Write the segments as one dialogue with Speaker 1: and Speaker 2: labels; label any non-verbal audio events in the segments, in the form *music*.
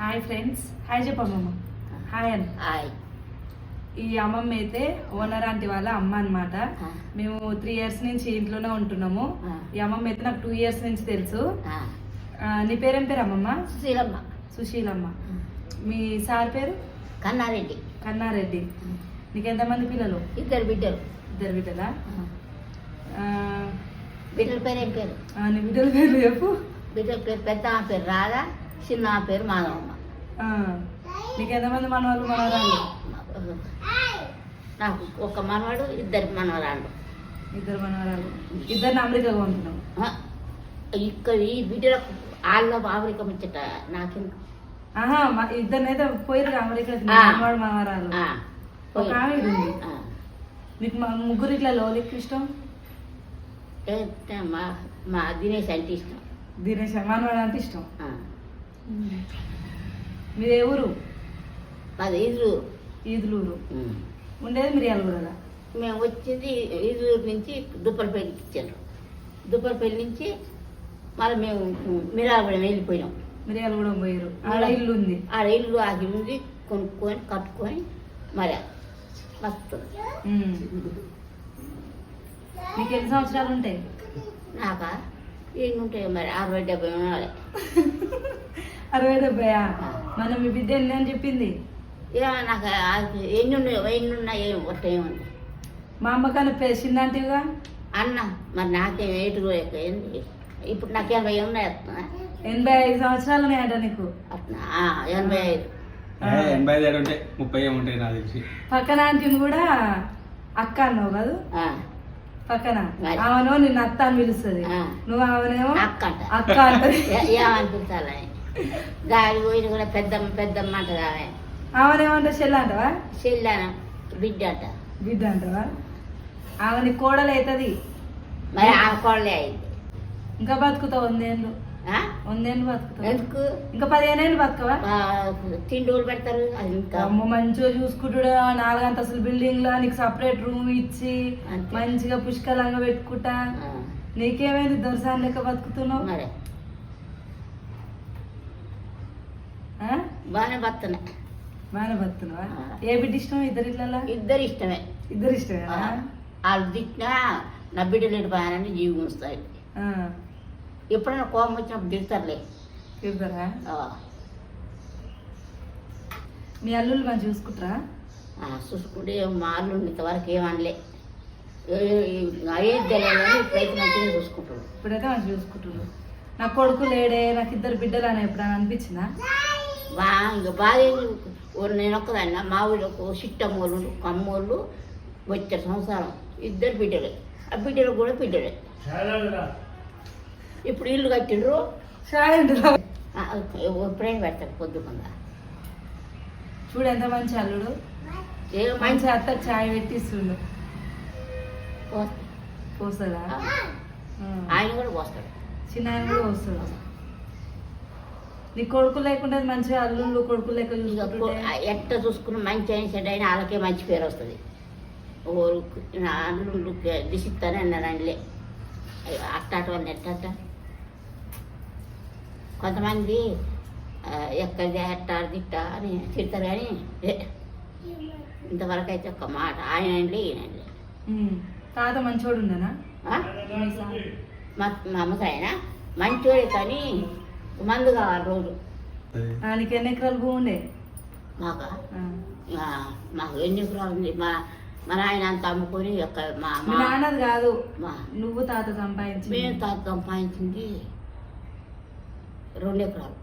Speaker 1: Hi friends hi చెప్పమ్మమ్మ. Hi అన్న.
Speaker 2: Hi
Speaker 1: ఈ అమ్మమ్మ అయితే ఓనర్ ఆంటీ వాళ్ళ అమ్మ అన్నమాట.
Speaker 2: ఆ.
Speaker 1: మేము త్రీ ఇయర్స్ నుంచి ఇంట్లోనే ఉంటున్నాము.
Speaker 2: ఆ.
Speaker 1: ఈ అమ్మమ్మ అయితే నాకు టూ ఇయర్స్ నుంచి తెలుసు.
Speaker 2: ఆ,
Speaker 1: నీ పేరేం పేరు అమ్మమ్మ?
Speaker 2: సుశీలమ్మ.
Speaker 1: సుశీలమ్మ. మీ సార్ పేరు?
Speaker 2: కన్నారెడ్డి.
Speaker 1: కన్నారెడ్డి. నీకెంతమంది పిల్లలు?
Speaker 2: ఇద్దరు బిడ్డలు.
Speaker 1: ఇద్దరు బిడ్డలా?
Speaker 2: బిడ్డల పేరు ఏం పేరు
Speaker 1: నీ బిడ్డల పేరు చెప్పు.
Speaker 2: బిడ్డల పేరు పెద్ద పేరు రాధా. చిన్న పేరు మాధవమ్మ.
Speaker 1: ఆ, నీకెంతమంది మనవాళ్ళు మనవరాళ్ళు?
Speaker 2: నాకు ఒక మనవాడు ఇద్దరు మనవరాళ్ళు.
Speaker 1: ఇద్దరు మనవరాళ్ళు. ఇద్దరిని అమెరికా పంపినాం
Speaker 2: ఇక్కడ ఈ బిడ్డలకు వాళ్ళ బాబరికం ఇచ్చట నాకెందుకు?
Speaker 1: ఆహా మా ఇద్దరినైతే పోయిరు అమెరికాకి
Speaker 2: ఆ.
Speaker 1: మనవాడు మనవరాలు. ఒక ఆమె ఈడ ఉంది. నీకు మా ముగ్గురు ఇట్లా లోలికి ఇష్టం?
Speaker 2: మా మా దినేష్ అంటే ఇష్టం.
Speaker 1: దినేష్ మనవాడు అంటే ఇష్టం? మీది ఏ ఊరు?
Speaker 2: మాది ఇల్లు
Speaker 1: ఈదులూరు. ఉండేది మిర్యాలగూడదా
Speaker 2: మేము వచ్చింది ఈదూరు నుంచి దుప్పలపల్లికి ఇచ్చారు. దుప్పలపల్లి నుంచి మళ్ళీ మేము మిరాగూడెం వెళ్ళిపోయినాం.
Speaker 1: మిర్యాలగూడెం పోయారు. ఆడ ఇల్లు ఉంది.
Speaker 2: ఆడ ఇల్లు ఆగి ఉంది. కొనుక్కొని కట్టుకొని మరి మస్తు
Speaker 1: ఉమ్. నీకు ఎన్ని సంవత్సరాలు ఉంటాయి?
Speaker 2: నాక? ఏం ఉంటాయి మరి? అరవై డెబ్బై ఉండాలి *laughs*
Speaker 1: అరవై డెబ్బై మన మీ బిడ్డ ఎన్ని అని చెప్పింది?
Speaker 2: నాకు ఎన్ని ఉన్నాయో ఎన్ని ఉన్నాయి
Speaker 1: మా అమ్మకన్నా పే చిన్న అంటివిగా
Speaker 2: అన్న మరి నాకేం ఏటు ఏంది? ఇప్పుడు నాకు ఎనభై ఉన్నాయి అట్లా
Speaker 1: ఎనభై ఐదు సంవత్సరాలు ఉన్నాయంట నీకు?
Speaker 2: ఎనభై ఐదు.
Speaker 3: ఎనభై ఐదు ఉంటాయి ముప్పై ఏమి ఉంటాయి నాకు తెలిసి.
Speaker 1: పక్కన ఆంటీని కూడా అక్క అన్నావు కాదు?
Speaker 2: ఆ,
Speaker 1: పక్కన. ఆమెనో నిన్ను అత్త అని పిలుస్తుంది. నువ్వు ఆమెనేమో
Speaker 2: అక్క అంట
Speaker 1: అక్క
Speaker 2: ఏమనిపించాలని గాలి పోయిన కూడా పెద్దమ్మ పెద్దమ్మ అంటది ఆమె.
Speaker 1: ఆమెనేమంటే చెల్లి అంటవా?
Speaker 2: చెల్లాన బిడ్డ అంట.
Speaker 1: బిడ్డ అంటవా? ఆమె నీ కోడలు అవుతుంది.
Speaker 2: మరి ఆమె కోళ్ళే అయింది.
Speaker 1: ఇంకా బతుకుతావు వందేళ్ళు.
Speaker 2: ఆ?
Speaker 1: వందేళ్ళు బతుకుతావు
Speaker 2: ఎందుకు?
Speaker 1: ఇంకా పదిహేను ఏళ్ళు బతుకవా?
Speaker 2: ఆ, తిండి పెడతారు? అది ఇంకా.
Speaker 1: అమ్మ మంచిగా చూసుకుంటుడు నాలుగంతస్తుల బిల్డింగ్ లా నీకు సపరేట్ రూమ్ ఇచ్చి. మంచిగా పుష్కలంగా పెట్టుకుంటా.
Speaker 2: ఆ,
Speaker 1: నీకేమైంది దొరసాని లెక్క బతుకుతున్నావు
Speaker 2: మరి
Speaker 1: ఆ?
Speaker 2: బాగానే బతున్నాయి
Speaker 1: బాగానే బతుకుతున్నావా
Speaker 2: ఆ.
Speaker 1: ఏ బిడ్డ ఇష్టం ఇద్దరు ఇట్లా
Speaker 2: ఇద్దరు ఇష్టమే.
Speaker 1: ఇద్దరు
Speaker 2: ఆ,
Speaker 1: ఇష్టమేనా
Speaker 2: వాళ్ళు తిట్టినా నా బిడ్డలు ఎడిపోయానని జీవి ఉంచుతాయి. ఎప్పుడైనా కోపం వచ్చినప్పుడు తిడతారులే. ఆ,
Speaker 1: మీ అల్లుళ్ళు మంచి చూసుకుంటారా?
Speaker 2: చూసుకుంటే మా అల్లు ఇంతవరకు ఏమనలే అయోధ్యలో ఇప్పుడైతే మంచిగా
Speaker 1: ఇప్పుడైతే మంచి చూసుకుంటున్నారు నా కొడుకు లేడే నాకు ఇద్దరు బిడ్డలు అని ఎప్పుడైనా అనిపించిందా?
Speaker 2: బా ఇంకా బాగా నేను ఒక్కదాన్న. మా ఊళ్ళో సిట్టమ్మోళ్ళు కమ్మోళ్ళు వచ్చారు సంసారం. ఇద్దరు బిడ్డలే. ఆ బిడ్డలు కూడా బిడ్డలే. ఇప్పుడు ఇల్లు కట్టిండ్రు. ఎప్పుడైనా పెడతారు పొద్దుకుండా
Speaker 1: చూడు ఎంత మంచి అల్లుడు.
Speaker 2: ఏ
Speaker 1: మంచి అత్త చాయ్ పెట్టిస్తుండు. పోస్తుందా
Speaker 2: ఆయన కూడా పోస్తాడు.
Speaker 1: చిన్న ఆయన కూడా వస్తాడు నీ కొడుకు లేకుండా మంచిగా అల్లుళ్ళు కొడుకు లెక్క
Speaker 2: ఇక కొ-
Speaker 1: చూసుకుంటుంటే
Speaker 2: ఎట్ట చూసుకున్న మంచి అయిన చెడ్డ అయినా వాళ్ళకే మంచి పేరు వస్తుంది. ఓరు నా అల్లుళ్ళు దిశిస్తానే అన్నారండిలే అట్టాట వాళ్ళు ఎట్టట కొంతమంది ఆ, ఎక్కడిది ఎట్ట దిట్ట అని తిడతారు కానీ ఇంతవరకు అయితే ఒక్క మాట. ఆయన అండి ఈయన అండి
Speaker 1: ఉమ్. తాత మంచోడు ఉండనా మా
Speaker 2: అమ్మకాయన మంచోడే కానీ మందు కావాలి రోజు.
Speaker 1: ఆ, నీకు ఎన్ని ఎకరాలు భూమి ఉండే?
Speaker 2: మాకు? మాకు ఎన్ని ఎకరాలు ఉంది? మా మా నాయన అంత అమ్ముకొని యొక్క మా
Speaker 1: నాన్నది కాదు.
Speaker 2: మా
Speaker 1: నువ్వు తాత సంపాదించి
Speaker 2: మేము తాత సంపాదించింది రెండు ఎకరాలు.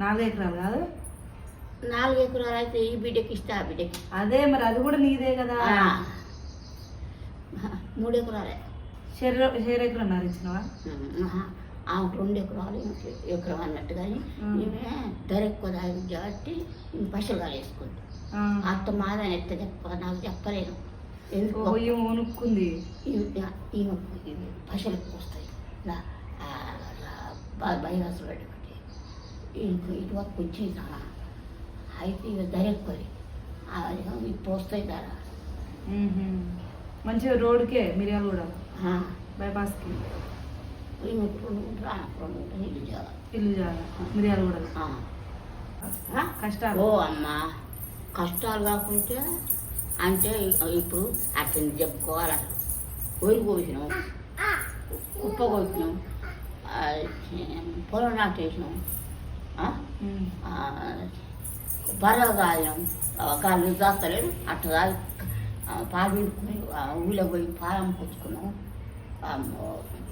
Speaker 1: నాలుగు ఎకరాలు కాదు?
Speaker 2: నాలుగు ఎకరాలు అయితే ఈ బిడ్డకి ఇస్తే ఆ బిడ్డకి.
Speaker 1: అదే మరి అది కూడా నీదే కదా?
Speaker 2: ఆ, మూడు ఎకరాలే.
Speaker 1: షెర్ షెర్ ఎకరం
Speaker 2: ఆహా, ఆమెకు రెండు ఎకరాలు ఎకరం అన్నట్టు కానీ. ఈమె ధర ఎక్కువ తాగింది కాబట్టి ఈమె పశువులు వేసుకుంది
Speaker 1: ఆ.
Speaker 2: అత్త మాదని ఎట్ట చెప్ప నాకు చెప్పలేను. ఎందుకు
Speaker 1: ఈమె
Speaker 2: ఇవి పశువులకు వస్తాయి. ఇలా ఆ, ఇలా బ- బైరాసులు పెట్టుకుంటే ఇంక ఇటువైపు వచ్చింది అయితే ఇక ధర ఎక్కువది ఇప్పుడు వస్తాయి ధర.
Speaker 1: మంచిగా రోడ్కే మిరియాలు కూడా బైపాస్కి.
Speaker 2: ఈమె రెండు రా రెండు ఇల్లు చేయాలి
Speaker 1: ఇల్లు మిరియాలు కూడా? కష్టాలు.
Speaker 2: ఓ అమ్మా కష్టాలు కాకుంటే అంటే ఇప్పుడు అట్లా చెప్పుకోవాలి అసలు. వరి కోసినాం కుప్ప కోసినాం పొలం నాటేసినాం. బర్రెలు కాయడం. గాలి దాస్తలేడు అట్లా పాలు ఊళ్ళో పోయి పాలు అమ్ముకొచ్చుకున్నాం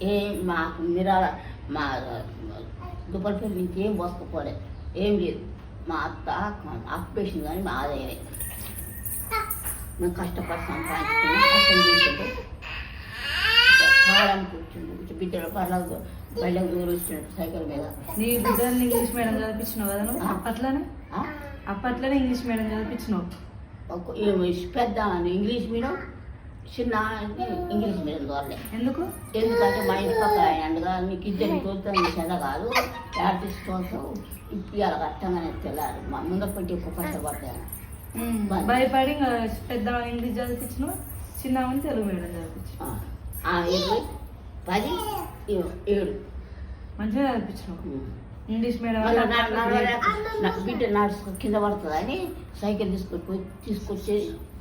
Speaker 2: ఏ మాకు మిరాల మా దుబ్బలపల్లి నుంచి ఏం పోసుకోపోలే. ఏం లేదు. మా అత్త ఆక్యుపేషన్ కానీ మా ఆదాయమే మేము కష్టపడి సంపాదించుకున్నాం కష్టం బిడ్డలు పర్లేదు బయటకు దూరం వచ్చినట్టు సైకిల్ మీద.
Speaker 1: నీ బిడ్డల్ని ఇంగ్లీష్ మీడియం చదివించినావు కదా నువ్వు. అప్పట్లోనే? అప్పట్లోనే ఇంగ్లీష్ మీడియం చదివించినావు
Speaker 2: పెద్ద ఇంగ్లీష్ మీడియం? చిన్న ఇంగ్లీష్ మీడియం దూరలే
Speaker 1: ఎందుకు?
Speaker 2: ఎందుకంటే మా ఇంటి పక్కన ఆయన అండగా నీకు ఇద్దరు చూస్తాం నీ చెంద కాదు. ఆర్టిస్ట్ కోసం ఇప్పియాలి కట్టంగానే తెల్లారు. మా ముందర పెట్టి ఎక్కువ. బా-
Speaker 1: భయపడి పెద్ద ఇంగ్లీష్ చదివించినావు చిన్న తెలుగు మీడియం
Speaker 2: ఇరవై పది ఏడు
Speaker 1: మంచిగా చదివించినావు
Speaker 2: ఉమ్.
Speaker 1: ఇంగ్లీష్ మీడియం
Speaker 2: బిడ్డ నడుచుకో కింద పడుతుందని సైకిల్ తీసుకొని పోయి తీసుకొచ్చి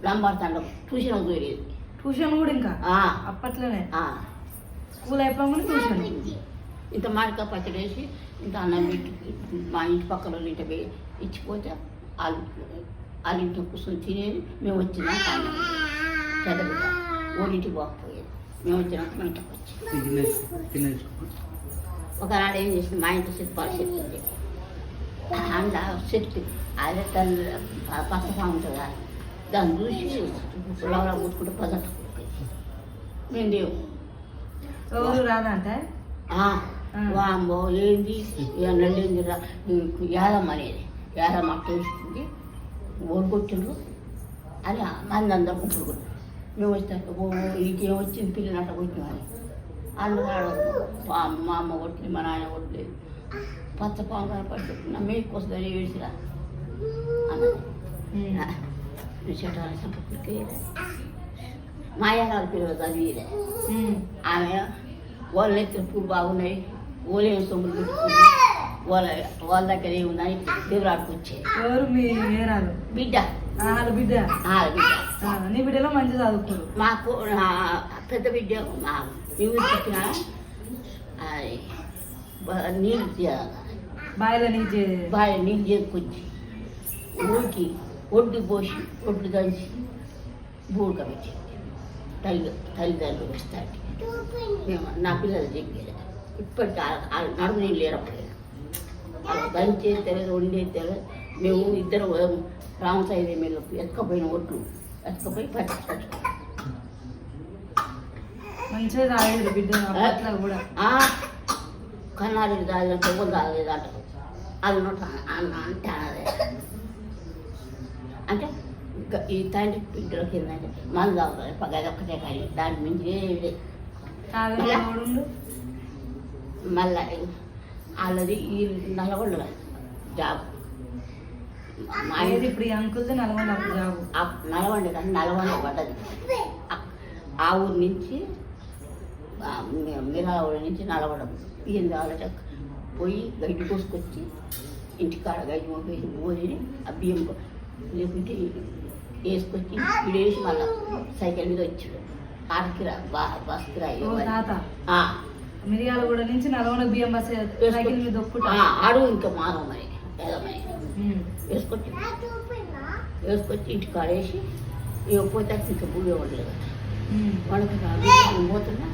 Speaker 2: లంబాడుతాండ ట్యూషన్ దూరేది
Speaker 1: ట్యూషన్ కూడా ఇంకా? అప్పట్లోనే?
Speaker 2: ఆ.
Speaker 1: స్కూల్ అయిపోగానే ట్యూషన్.
Speaker 2: ఇంత మామిడికాయ పచ్చడి వేసి ఇంత అన్నం పెట్టి మా ఇంటి పక్కన వాళ్ళ ఇంట పోయి ఇచ్చిపోతే వాళ్ళు వాళ్ళ ఇంట్లో కూర్చొని తినేది మేము వచ్చినాక బిడ్డ ఊరింటికి పోకపోయేది. మేము వచ్చినాక మా ఇంటికి వచ్చి. ఒకనాడు ఏం చేసింది? మా ఇంటి సిప్పాలు చెప్తుంది అందులో చెట్టు అదే తల్లి పచ్చగా ఉంటుందా? దాన్ని చూసి లవలా పుట్టుకుంటే పదట్టు మేము లేవు.
Speaker 1: ఎవరు
Speaker 2: వామ్మో ఏంది? నల్లింది యాదమ్మ అనేది యాదమ్మ తెలుస్తుంది ఓడుకొచ్చిండ్రు అని మంది అందరు గుంపులు మేము వచ్చాక ఇంకేం వచ్చింది? పిల్లనట్ట వచ్చినామని అన్నాడు మా అమ్మ కొట్టింది మా నాయన కొట్టలేదు పచ్చ పాము కనపడి నా మేకు వస్తుందని ఏడిసిరా అన్నది.
Speaker 1: ఉమ్.
Speaker 2: చెట్టాలని సంపర్కే మాయారాలు పిల్లలు చదివిరే
Speaker 1: ఉమ్.
Speaker 2: ఆమె వాళ్ళ ఎత్తున పూలు బాగున్నాయి ఓలేం సొమ్ములు పెట్టుకుంది వాళ్ళ వాళ్ళ దగ్గర ఏమున్నాయి దేవురాడికి వచ్చేది
Speaker 1: ఎవరు మీ ఏరాలు
Speaker 2: బిడ్డ
Speaker 1: వాళ్ళ బిడ్డ
Speaker 2: ఆ బిడ్డ
Speaker 1: ఆ, నీ బిడ్డలో మంచిగా చదువుకోరు
Speaker 2: మాకు నా పెద్ద బిడ్డ మా నీళ్ళు చెప్పిన అది బ- నీళ్ళు తీ-
Speaker 1: బాయిలో నీచే
Speaker 2: బాగా నీళ్ళు చేసుకొచ్చి ఊరికి ఒడ్డు పోసి ఒడ్డు దంచి బూడక పెట్టి తల్లి తల్లిదండ్రులు వస్తాడు మేము నా పిల్లలు చెప్పారు ఇప్పటికి వాళ్ళు నడుము లేరప్పుడు వాళ్ళు దంచే తెలియదు వండే తెలియదు. మేము ఇద్దరు రామసాయి మేము ఎత్తుకపోయిన ఒడ్లు ఎత్తుకపోయి పట్టి
Speaker 1: మంచిగా బిడ్డ కూడా.
Speaker 2: కన్నాడు దాని కొవ్వలు తాగలేదు అంటారు అది నోట అన్న అంటే అన్నదే అంటే ఇంకా ఈ తండ్రి బిడ్డలకి ఏంటంటే మందు తాగుతారు పగది ఒక్కటే కానీ దాని మించి మళ్ళా వాళ్ళది ఈ నల్లగొండ జాబ్.
Speaker 1: ఇప్పుడు అంకుల్ది నల్గొండ జాబు?
Speaker 2: నల్గొండ కానీ నల్గొండ పడ్డది. ఆ- ఊరు నుంచి మిరాల నుంచి నల్గొండ ఏం కావాలంటే పోయి గడ్డి కోసుకొచ్చి ఇంటికాడ గడ్డి పోయి ఆ బియ్యం లేకుంటే వేసుకొచ్చి ఇడేసి మళ్ళా సైకిల్ మీద వచ్చాడు. ఆడకి రా బస్కి రా
Speaker 1: మిరియాల కూడా నుంచి నల్గొండ బియ్యం బస్ సైకిల్ మీద దొక్కుటా.
Speaker 2: ఆ, ఆడు ఇంకా మానవ మరి ఏదమని. వేసుకొచ్చి వేసుకొచ్చి ఇంటికి కాడేసి ఇక పోతే ఇంకా భూమి ఉండలేదు. వాళ్ళకి నేను పోతున్నా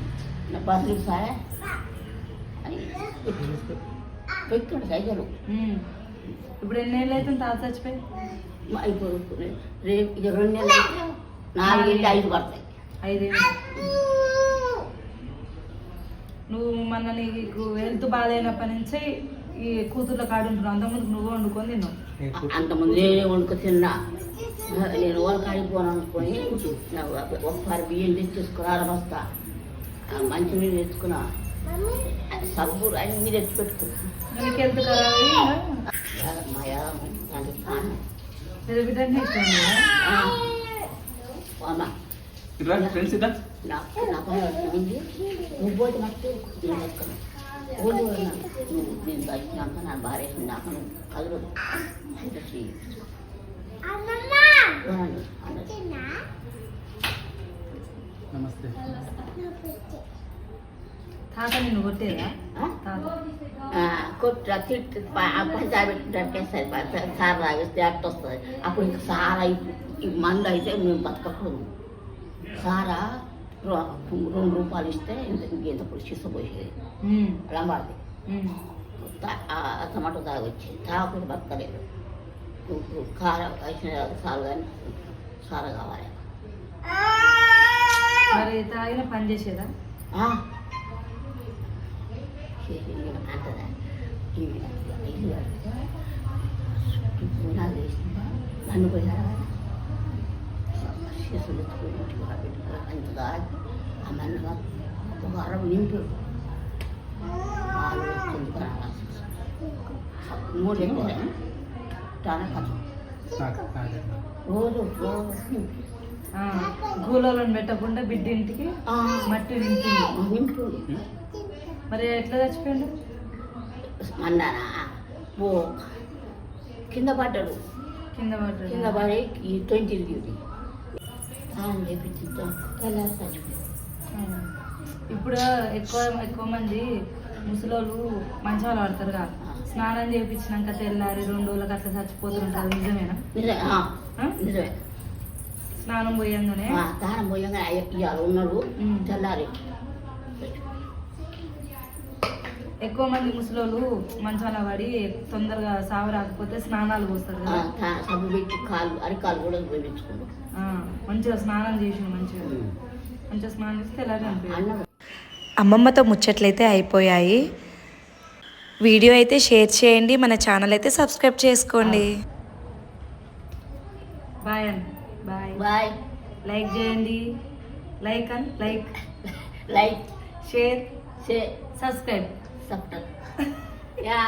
Speaker 2: నా బస్సులు సారా అని పెట్టుకుంటే సైకిల్.
Speaker 1: ఇప్పుడు ఎన్ని ఏళ్ళు అవుతుంది తాత చచ్చిపోయి?
Speaker 2: ఇప్పుడు రేపు ఇక రెండు నెలలు అయితే నాలుగు వెళ్ళి ఐదు పడతాయి.
Speaker 1: ఐదేళ్ళు. నువ్వు మొన్న నీకు హెల్త్ బాగాలేనప్పటి నుంచి ఈ కూతుర్ల కాడు ఉంటున్నావు. అంతకుముందు నువ్వు వండుకొని తిన్నావు.
Speaker 2: అంతమంది నేనే వండుకు తిన్నా. నేను వాళ్ళకి ఆడిపోను అనుకొని నాకు ఒక పరి బియ్యం తెచ్చేసుకుని ఆడబస్తా మంచి నీళ్ళు తెచ్చుకున్నా. సబ్బు అన్ని తెచ్చి పెట్టుకున్నా
Speaker 1: నీకు హెల్త్ ఖరాబ్ అయ్యి
Speaker 2: మా యాదమ్మ దానికి కారణం
Speaker 1: పెద్ద బిడ్డని ఇష్టం లేదా?
Speaker 2: అమ్మ
Speaker 3: ఇట్రా ఫ్రెండ్స్ ఇట్లా
Speaker 2: నాకు నా పని ఉంది నువ్వు పోతే మట్టి నేను పెట్టుకున్నాను ఊళ్ళు నువ్వు నేను బతికినాక నా భార్య వేసినాక నువ్వు కదలదు అయితే చెయ్యి. చూడండి, అన్నది.
Speaker 3: నమస్తే
Speaker 1: తాత నిన్ను కొట్టేదా?
Speaker 2: కొట్ట తిట్టి పంచాయతీ సరిపోతుంది సార్ తాగిస్తే అట్ట వస్తుంది అప్పుడు ఇంకా సారా ఈ మందు అయితే మేము బతకకూడదు. సారా రెండు రూపాయలు ఇస్తే ఇంత ఇంత పొడి చిసపోసేది
Speaker 1: ఉమ్,
Speaker 2: లంబాడిది
Speaker 1: ఉమ్.
Speaker 2: తా- ఆ టమాటో తాగొచ్చి తాగకుండా బతకలేదు. కారం సారు కానీ సారా కావాలి.
Speaker 1: మరి తాగిన పని చేసేదా?
Speaker 2: ఆ. చేసి నేను అంటదా ఇవి ఇల్లు కడితే చుట్టూ పూనాలు వేసి నన్ను పోయారా శిశులు ఎత్తుకుని ఇంటికి పెట్టుకుని అంత దాటి ఆ మన్నుగా ఒక వారం నింపు వాళ్ళు కుందుకొని మూడు ఎక్కడ తానే కథం
Speaker 3: నాకు నాదే.
Speaker 2: రోజు రోజు నింపు
Speaker 1: ఆ, గూలోలను పెట్టకుండా బిడ్డ ఇంటికి
Speaker 2: ఆ,
Speaker 1: మట్టి నింపింది
Speaker 2: నింపు
Speaker 1: మరి ఎట్లా చచ్చిపోయాడు
Speaker 2: అన్నానా ఓ కింద పడ్డాడు.
Speaker 1: కింద పడ్డాడు.
Speaker 2: కింద పడి ఈ ట్వంటీ తిరిగింది స్నానం
Speaker 1: ఆ. ఇప్పుడు ఎక్కువ ఎక్కువ మంది ముసలోళ్ళు మంచాలు ఆడతారుగా స్నానం చేయించినాక తెల్లారి రెండు రోజులకు అట్లా చచ్చిపోతుంటారు. నిజమేనా?
Speaker 2: నిజమే.
Speaker 1: స్నానం పోయంగానే
Speaker 2: ఆ, దానం పోయంగా ఇవాళ ఉన్నాడు. తెల్లారి
Speaker 1: ఎక్కువ మంది ముసలోళ్ళు మంచాల పడి తొందరగా సావు రాకపోతే స్నానాలు పోస్తారు కదా.
Speaker 2: సబ్బు పెట్టి అరికాలు కూడా
Speaker 1: మంచిగా స్నానం చేసి మంచిగా. మంచిగా స్నానం చేస్తే అనిపించింది
Speaker 2: అన్నం.
Speaker 4: అమ్మమ్మతో ముచ్చట్లయితే అయిపోయాయి. వీడియో అయితే షేర్ చేయండి మన ఛానల్ అయితే సబ్స్క్రైబ్ చేసుకోండి.
Speaker 1: బాయ్ అండి. బాయ్.
Speaker 2: బాయ్.
Speaker 1: లైక్ చేయండి. Like and like.
Speaker 2: Like.
Speaker 1: Share.
Speaker 2: Say
Speaker 1: subscribe.
Speaker 2: subtle. *laughs* yeah.